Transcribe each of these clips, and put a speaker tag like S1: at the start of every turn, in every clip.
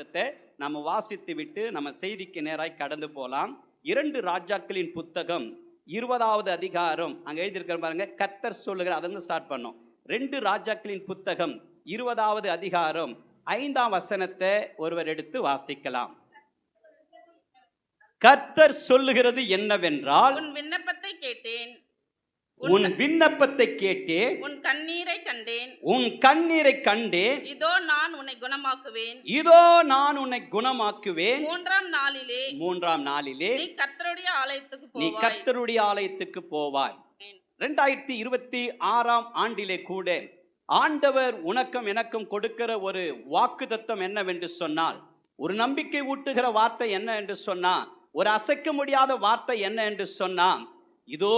S1: வாக்குத்தத்தை நம்ம வாசித்து விட்டு நம்ம செய்திக்கு நேராய் கடந்து போலாம். இரண்டு ராஜாக்களின் புத்தகம் இருபதாவது அதிகாரம். அங்கே எழுதியிருக்கிற பாருங்க கத்தர் சொல்லுகிற அதை ஸ்டார்ட் பண்ணோம். ரெண்டு ராஜாக்களின் புத்தகம் இருபதாவது அதிகாரம் ஐந்தாம் வசனத்தை ஒருவர் எடுத்து வாசிக்கலாம். கர்த்தர் சொல்லுகிறது என்னவென்றால்
S2: உன் விண்ணப்பத்தை கேட்டேன்.
S1: உன் விண்ணப்பத்தை கேட்டேன்.
S2: உன் கண்ணீரை கண்டேன்.
S1: உன் கண்ணீரை கண்டேன்.
S2: இதோ நான் உன்னை குணமாக்குவேன்.
S1: இதோ நான் உன்னை குணமாக்குவேன்.
S2: மூன்றாம் நாளிலே
S1: மூன்றாம் நாளிலே
S2: நீ கர்த்தருடைய ஆலயத்துக்கு
S1: நீ கர்த்தருடைய ஆலயத்துக்கு போவாய். ரெண்டாயிரத்தி இருபத்தி ஆறாம் ஆண்டிலே கூட ஆண்டவர் உனக்கும் எனக்கும் கொடுக்கிற ஒரு வாக்குத்தத்தம் என்னவென்று சொன்னால் ஒரு நம்பிக்கை ஊட்டுகிற வார்த்தை என்ன என்று சொன்னா ஒரு அசைக்க முடியாத வார்த்தை என்ன என்று சொன்னா இதோ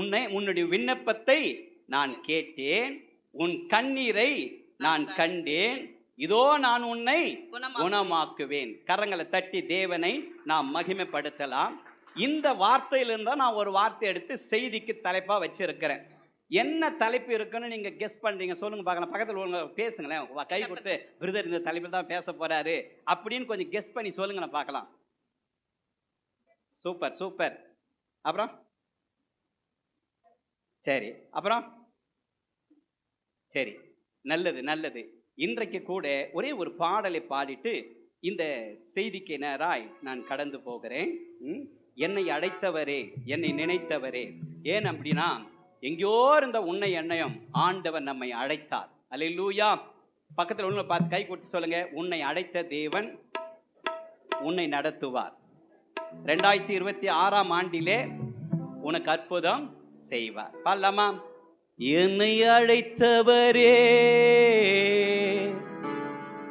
S1: உன்னை உன்னுடைய விண்ணப்பத்தை நான் கேட்டேன் உன் கண்ணீரை நான் கண்டேன் இதோ நான் உன்னை
S2: குணமாக்குவேன்.
S1: கரங்களை தட்டி தேவனை நாம் மகிமைப்படுத்தலாம். இந்த வார்த்தையிலிருந்து நான் ஒரு வார்த்தை எடுத்து செய்திக்கு தலைப்பா வச்சிருக்கிறேன். என்ன தலைப்பு இருக்குன்னு நீங்க கெஸ் பண்றீங்க? சொல்லுங்க பார்க்கலாம். பக்கத்தில் உங்க பேசுங்களேன். கை கொடுத்து பிரதர் இந்த தலைப்பில் தான் பேச போறாரு. அப்படின்னு கொஞ்சம் கெஸ் பண்ணி சொல்லுங்களேன் பார்க்கலாம். Super super. அப்புறம்? சரி அப்புறம்? சரி நல்லது நல்லது. இன்றைக்கு கூட ஒரே ஒரு பாடலை பாடிட்டு இந்த செய்திக்கு நேராய் நான் கடந்து போகிறேன். ம்? என்னை அடைத்தவரே என்னை நினைத்தவரே. ஏன் அப்படின்னா எங்கேயோ இருந்த உன்னை எண்ணயம் ஆண்டவர் நம்மை அழைத்தார் அல்லேலூயா. பக்கத்தில் உள்ள பார்த்து கை கொடுத்து சொல்லுங்க. உன்னை அடைத்த தேவன் உன்னை நடத்துவார். ரெண்டாயிரத்தி இருபத்தி ஆறாம் ஆண்டிலே உனக்கு அற்புதம் செய்வார். பாடலாமா? என்னை அழைத்தவரே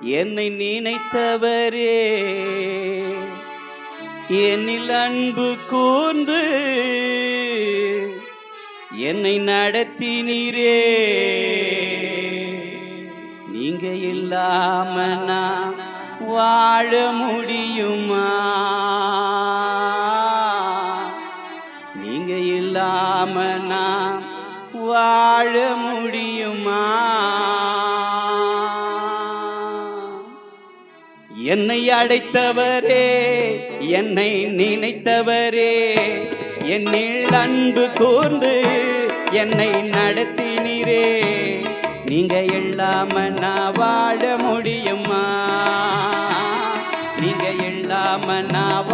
S1: என்னை நினைத்தவரே என்னில் அன்பு கூர்ந்து என்னை நடத்தினீரே. நீங்க இல்லாம நான் வாழ முடியுமா? வாழ முடியுமா? என்னை அடைத்தவரே என்னை நினைத்தவரே என்னில் அன்பு கூர்ந்து என்னை நடத்தினீரே. நீங்க இல்லாம நான் வாழ முடியுமா? நீங்க இல்லாம நான்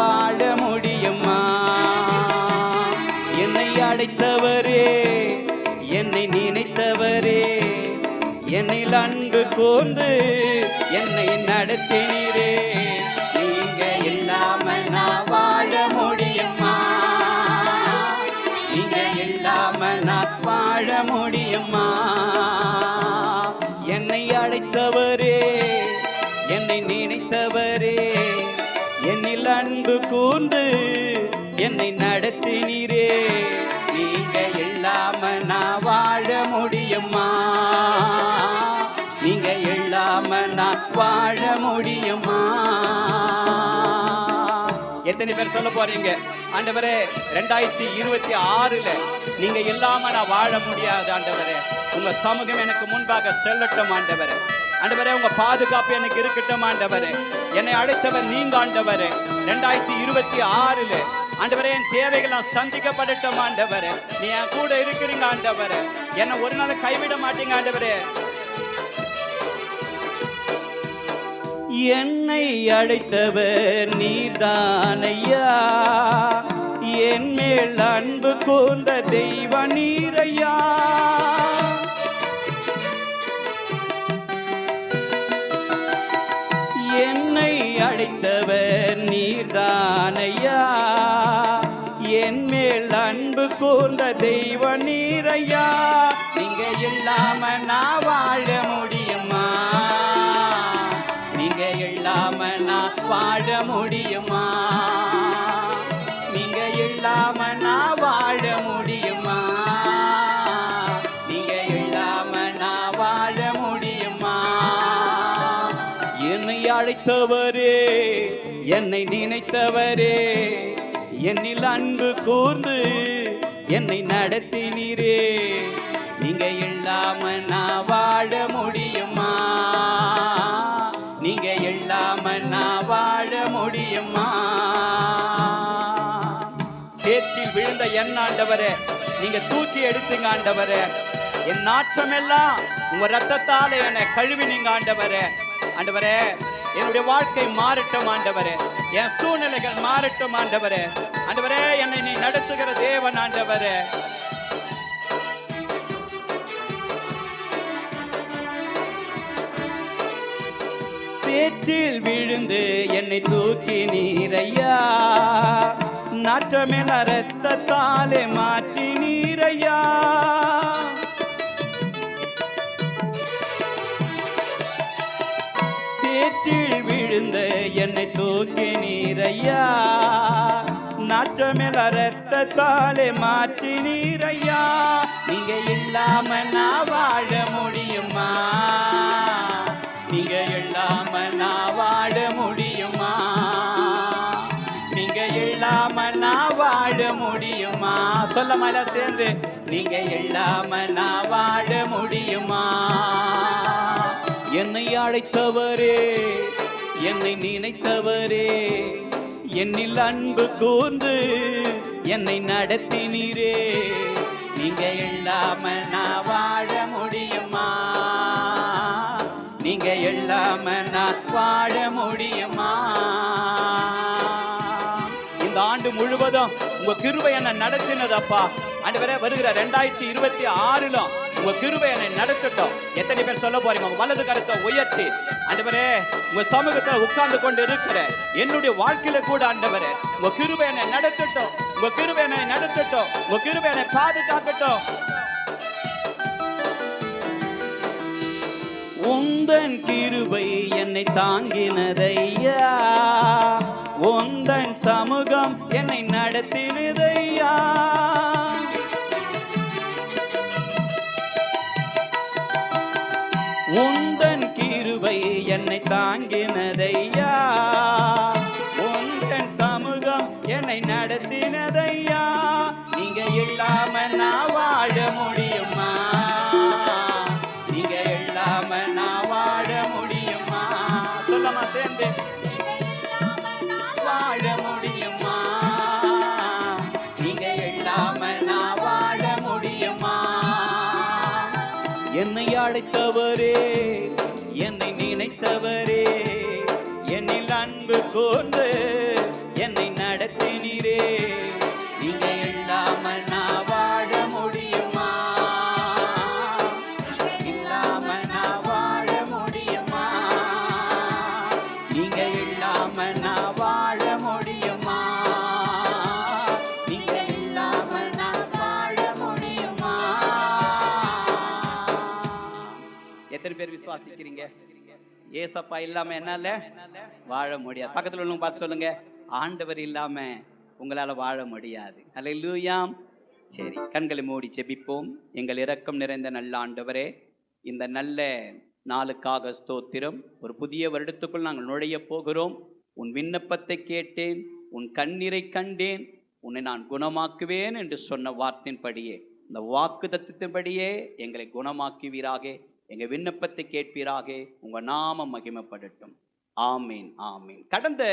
S1: அன்பு கூர்ந்து என்னை நடத்தினீரே. நீங்க இல்லாம நான் வாழ முடியுமா? நீங்க இல்லாம நான் வாழ முடியுமா? என்னை அழைத்தவரே என்னை நினைத்தவரே என்னில் அன்பு கூர்ந்து என்னை நடத்தினீரே. நீங்க இல்லாம நான் வாழ முடியுமா? வாழ முடியுமா எத்தனை பேர் சொல்ல போறீங்க? ஆண்டவரே ரெண்டாயிரத்தி இருபத்தி ஆறுல நீங்க இல்லாம நான் வாழ முடியாது ஆண்டவரே. உங்க சமூகம் எனக்கு முன்பாக செல்லட்டும் ஆண்டவரே. ஆண்டவரே உங்க பாதுகாப்பு எனக்கு இருக்கட்டும் ஆண்டவரே. என்னை அழைத்தவர் நீங்க ஆண்டவரே. ரெண்டாயிரத்தி இருபத்தி ஆறுல ஆண்டவரே என் தேவைகள் சந்திக்கப்படட்டும் ஆண்டவரே. நீ என் கூட இருக்கிறீங்க ஆண்டவரே. என்னை ஒரு நாள் கைவிட மாட்டீங்க ஆண்டவரே. என்னை அழைத்தவர் நீர்தானையா? என் மேல் அன்பு கூர்ந்த தெய்வ நீரையா? என்னை என்னை நினைத்தவரே என்னில் அன்பு கூர்ந்து என்னை நடத்தினீரே. நீங்க இல்லாம நான் வாழ முடியுமா? நீங்க இல்லாம நான் வாழ முடியுமா? சேற்றில் விழுந்த என் ஆண்டவரே நீங்க தூக்கி எடுத்துங்க ஆண்டவரே. என் நாற்றமெல்லாம் உங்க ரத்தத்தால என்னை கழுவி நீங்க ஆண்டவரே. ஆண்டவரே என்னுடைய வாழ்க்கை மாறட்டும் ஆண்டவரே. என் சூழ்நிலைகள் மாறட்டும் ஆண்டவரே. ஆண்டவரே என்னை நீ நடத்துகிற தேவன் ஆண்டவரே. சேற்றில் விழுந்து என்னை தூக்கி நீரையா? நாற்றமேல ரத்தத்தாலே மாற்றி நீரையா? விழுந்த என்னை தூக்கி நீரையா? நாற்றமேல ரத்தத்தாலே மாற்றி நீரையா? நீங்க இல்லாம நான் வாழ முடியுமா? நீங்க இல்லாம நான் வாழ முடியுமா? நீங்க இல்லாம நான் வாழ முடியுமா? சொல்ல மேல சேர்ந்து நீங்க இல்லாம நான் வாழ முடியுமா? என்னை அழைத்தவரே என்னை நினைத்தவரே என்னில் அன்பு கூர்ந்து என்னை நடத்தினீரே. நீங்க இல்லாம நான் வாழ முடியுமா? நீங்க இல்லாம நான் வாழ முடியுமா? இந்த ஆண்டு முழுவதும் உங்க கிருபை என்ன நடத்தினதப்பா ஆண்டவரே வருகிற ரெண்டாயிரத்தி இருபத்தி ஆறிலும் உங்க கிருபை என்னை நடத்தட்டும் எத்தனை பேர் சொல்ல போறீங்க? உங்க வலது கருத்தை உயர்த்தி. ஆண்டவரே உங்க சமூகத்துல உட்கார்ந்து கொண்டு இருக்கிற என்னுடைய வாழ்க்கையில கூட ஆண்டவரே உங்க கிருபை என்னை நடத்தட்டும் உங்க கிருபை என்னை நடத்தட்டும் உங்க கிருபை என்னை பாதுகாக்கட்டும். உந்தன் கிருபை என்னை தாங்கினதையா? உந்தன் சமூகம் என்னை நடத்தினதையா? தாங்கினதையா? உங்கள் சமூகம் என்னை நடத்தினதையா? நீங்க இல்லாம நான் வாழ முடியுமா? நீங்க இல்லாம நான் வாழ முடியுமா? சொல்லமா சேர்ந்து. வாழ முடியுமா? நீங்க இல்லாம நான் வாழ முடியுமா? என்னை அழைத்தவரே என்னை நினைத்தவரே என்னில் அன்பு கூர்ந்து என்னை நடத்தினீரே. எத்தனை பேர் விசுவாசிக்கிறீங்க? ஏசப்பா இல்லாம என்னால வாழ முடியாது. பக்கத்துல உள்ளவங்க பார்த்து சொல்லுங்க. ஆண்டவர் இல்லாம உங்களால வாழ முடியாது. அல்லேலூயாம் சரி கண்களை மூடி செபிப்போம் எங்கள் இரக்கம் நிறைந்த நல்ல ஆண்டவரே இந்த நல்ல நாளுக்காக ஸ்தோத்திரம். ஒரு புதிய வருடத்துக்குள் நாங்கள் நுழைய போகிறோம். உன் விண்ணப்பத்தை கேட்டேன் உன் கண்ணீரை கண்டேன் உன்னை நான் குணமாக்குவேன் என்று சொன்ன வார்த்தையின்படியே இந்த வாக்கு தத்துவத்தின்படியே எங்களை குணமாக்குவீராக. எங்கள் விண்ணப்பத்தை கேட்பீராக? உங்கள் நாமம் மகிமைப்படட்டும். ஆமீன் ஆமீன். கடந்த